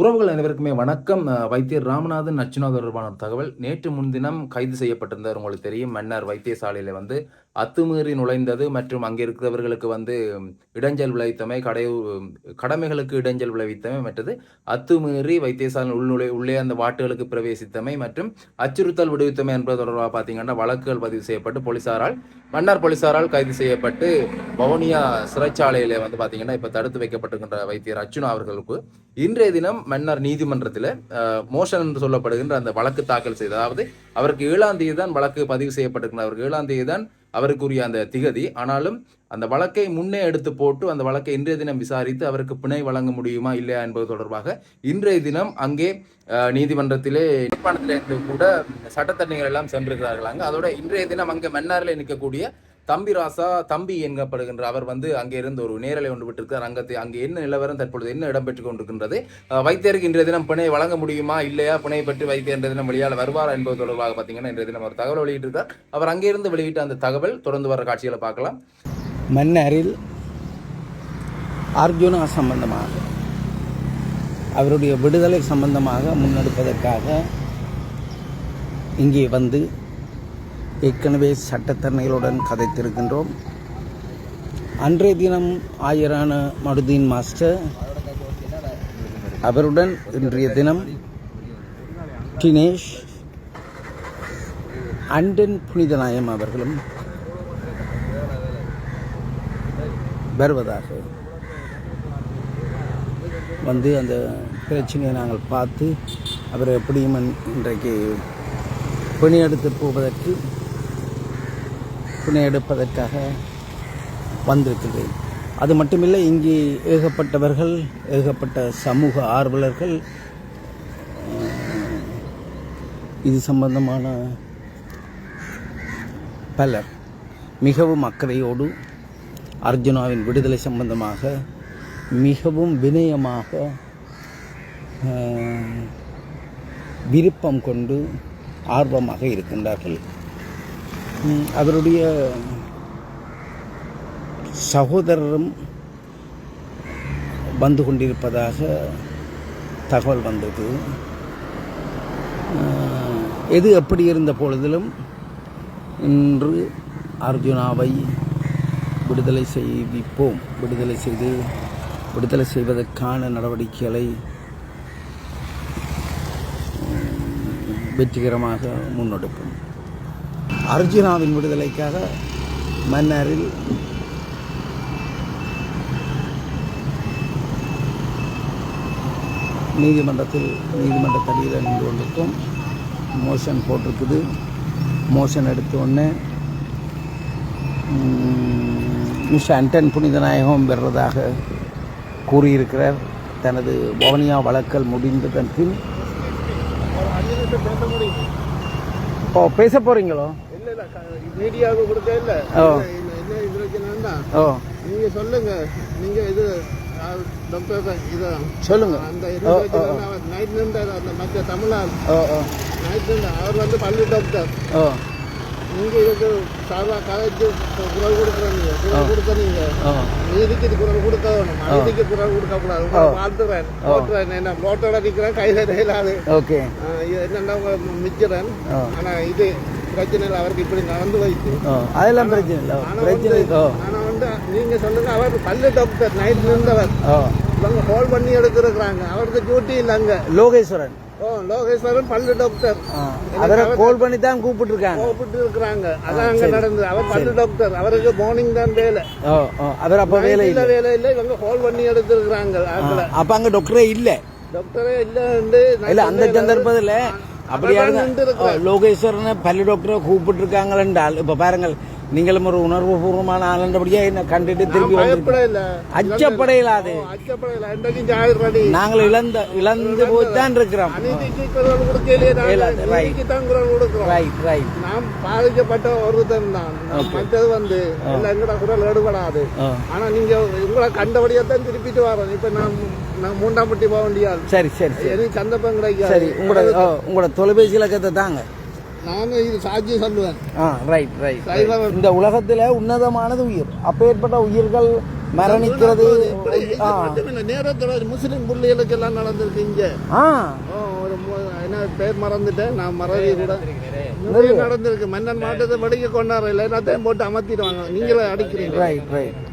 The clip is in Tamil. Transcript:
உறவுகள் அனைவருக்குமே வணக்கம். வைத்தியர் ராமநாதன் அச்சுனா தொடர்பான தகவல். நேற்று முன்தினம் கைது செய்யப்பட்டிருந்தார் உங்களுக்கு தெரியும். மன்னர் வைத்தியசாலையில வந்து அத்துமீறி நுழைந்தது மற்றும் அங்கே இருக்கிறவர்களுக்கு வந்து இடைஞ்சல் விளைவித்தமை கடை கடமைகளுக்கு இடைஞ்சல் விளைவித்தமை மற்றது அத்துமீறி வைத்தியசாலை உள்நுழை உள்ளே அந்த வாட்டுகளுக்கு பிரவேசித்தமை மற்றும் அச்சுறுத்தல் விடுவித்தமை என்பது தொடர்பாக பார்த்தீங்கன்னா வழக்குகள் பதிவு செய்யப்பட்டு போலீசாரால் மன்னார் போலீசாரால் கைது செய்யப்பட்டு வவுனியா சிறைச்சாலையில் வந்து பார்த்தீங்கன்னா இப்போ தடுத்து வைக்கப்பட்டிருக்கின்ற வைத்தியர் அர்ச்சுனா அவர்களுக்கு இன்றைய தினம் மன்னார் நீதிமன்றத்தில் மோஷன் என்று சொல்லப்படுகின்ற அந்த வழக்கு தாக்கல் செய்து அதாவது அவருக்கு ஏழாம் தேதி தான் வழக்கு பதிவு செய்யப்பட்டிருக்கிறது அவருக்கு ஏழாம் தேதி தான் அவருக்குரிய அந்த திகதி. ஆனாலும் அந்த வழக்கை முன்னே எடுத்து போட்டு அந்த வழக்கை இன்றைய தினம் விசாரித்து அவருக்கு பிணை வழங்க முடியுமா இல்லையா என்பது தொடர்பாக இன்றைய தினம் அங்கே நீதிமன்றத்திலே நீதிமன்றத்திலே இருந்து கூட சட்டத்தரணிகள் எல்லாம் சென்றிருக்கிறார்களாங்க அதோட இன்றைய தினம் அங்கே மன்னாரில் நிற்கக்கூடிய தம்பி ராசா தம்பி என்கப்படுகின்ற அவர் வந்து அங்கே இருந்து ஒரு நேரலை ஒன்று விட்டிருக்கார் அங்கத்தை அங்கே என்ன நிலவரம் தற்பொழுது என்ன இடம்பெற்றுக் கொண்டிருக்கின்றது? வைத்தியருக்கு இன்றைய தினம் பிணை வழங்க முடியுமா இல்லையா? பிணை பற்றி வைத்தியர் இன்றைய தினம் வெளியால் வருவார் என்பது தொடர்பாக பார்த்தீங்கன்னா இன்றைய தினம் அவர் தகவல் வெளியிட்டிருக்கார். அவர் அங்கிருந்து வெளியிட்ட அந்த தகவல் தொடர்ந்து வர காட்சிகளை பார்க்கலாம். மன்னரில் அர்ஜுனா சம்பந்தமாக அவருடைய விடுதலை சம்பந்தமாக முன்னெடுப்பதற்காக இங்கே வந்து ஏற்கனவே சட்டத்தரணிகளுடன் கதைத்திருக்கின்றோம். அன்றைய தினம் ஆயரான மடுதீன் மாஸ்டர் அவருடன் இன்றைய தினம் டினேஷ் அண்டன் புனிதநாயம் அவர்களும் வருவதாக வந்து அந்த பிரச்சனையை நாங்கள் பார்த்து அவரை எப்படியும் இன்றைக்கு பணியெடுத்து போவதற்கு பிணையெடுப்பதற்காக வந்திருக்கிறேன் அது மட்டுமில்லை இங்கே ஏகப்பட்டவர்கள் ஏகப்பட்ட சமூக ஆர்வலர்கள் இது சம்பந்தமான பலர் மிகவும் அக்கறையோடு அர்ஜுனாவின் விடுதலை சம்பந்தமாக மிகவும் வினயமாக விருப்பம் கொண்டு ஆர்வமாக இருக்கின்றார்கள். அவருடைய சகோதரரும் வந்து கொண்டிருப்பதாக தகவல் வந்தது. எது எப்படி இருந்த பொழுதிலும் இன்று அர்ஜுனாவை விடுதலை செய்விப்போம். விடுதலை செய்து விடுதலை செய்வதற்கான நடவடிக்கைகளை வெற்றிகரமாக முன்னெடுப்போம். அர்ஜுனாவின் விடுதலைக்காக மன்னரில் நீதிமன்றத்தில் நீதிமன்ற தடியில் நின்று கொண்டிருக்கோம் மோஷன் போட்டிருக்குது. மோஷன் எடுத்த உடனே மிஸ் அண்டன் புனிதநாயகம் பெறுவதாக கூறியிருக்கிறார். தனது வவுனியா வழக்கல் முடிந்ததன் பின். ஓ பேச போகிறீங்களோ மீடியாவுக்கு கொடுக்க இல்ல. என்ன இது ஓ. நீங்க சொல்லுங்க. நீங்க இது டாக்டர் இது சொல்லுங்க. அந்த நைட் நின்றார் அந்த மற்ற ஓ நைட் நின்றார் அவர் வந்து பள்ளி டாக்டர் நீங்க இதுக்கு சாதா கதைச்சு குரல் கொடுக்குறீங்க குரல் கொடுக்குறீங்க நீதிக்கு குரல் கொடுக்க வேணும் நீதிக்கு குரல் கொடுக்க கூடாது வாழ்த்துறேன். போட்டுறேன் என்ன ரோட்டோட நிற்கிறேன் கையில இயலாது ஓகே. என்னன்னா மிச்சிறேன். ஆனா இது பிரச்சனை இல்லை அவருக்கு இப்படி நடந்து வைத்து அதெல்லாம் பிரச்சனை இல்லை. பிரச்சனை வந்து- இல்லை. ஓ ஆனா வந்து நீங்க சொல்லுங்க அவர் பல்லு டாக்டர் நைட் இருந்தவர் இவங்க ஹோல் பண்ணி எடுத்துருக்காங்க அவருக்கு டியூட்டி இல்ல அங்க. லோகேஸ்வரன். ஓ லோகேஸ்வரன் பல்லு டாக்டர் அவரை கோல் பண்ணி தான் கூப்பிட்டுருக்காங்க. கூப்பிட்டு இருக்கிறாங்க அதான் அங்க நடந்தது. அவர் பல்லு டாக்டர் அவருக்கு மார்னிங் தான் வேலை. அவர் அப்போ வேலை இல்ல வேலை இல்ல. இவங்க ஹோல் பண்ணி எடுத்துருக்காங்க அப்போ அங்கே டாக்டரே இல்லை. டாக்டரே இல்ல இல்ல அந்த சந்தர்ப்பத்தில் அப்படியா லோகேஸ்வரனை பள்ளி டாக்டரை கூப்பிட்டுருக்காங்கள் என்றால் இப்போ பாருங்கள் நீங்களும் ஒரு உணர்வு பூர்வமான ஆளுன்றபடியா என்ன கண்டுட்டு அச்சப்படையிலாது அச்சப்பட இல்ல இன்றைக்கும் ஜாகிரதை நாங்கள் இழந்த இழந்து போய் தான் இருக்கிறோம். ரைட் ரைட் நாம் பாதிக்கப்பட்ட ஒருத்தன் தான். மற்றது வந்து எல்லாம் எங்கட குரல் எடுபடாது. ஓ ஆனா நீங்க உங்களை கண்டபடியா தான் திருப்பிட்டு வரோம். இப்ப நான் நான் மூண்டாம் பட்டி போக முடியாது சரி சரி சரி. எனக்கு சந்தர்ப்பம் கிடைக்காது. சரி உங்களோட உங்களோட தொலைபேசி இலக்கத்தை தாங்க. நானும் இது சாட்சியம் சொல்லுவேன். ஆ ரைட் ரைட் இந்த உலகத்தில் உன்னதமானது உயிர். அப்பேற்பட்ட உயிர்கள் மரணிக்கிறது. இல்லை நேரத்தோட முஸ்லீம் பிள்ளைகளுக்கு எல்லாம் நடந்திருக்கு இங்க. ஆ. ஒரு என்ன பேர் மறந்துட்டேன் நான் மறதி கூட நிறைய நடந்திருக்கு. மன்னன் மாட்டத்தை வெடிக்க கொண்டாடுற எல்லாத்தையும் போட்டு அமர்த்திடுவாங்க. நீங்களே அடிக்கிறீங்க. Right right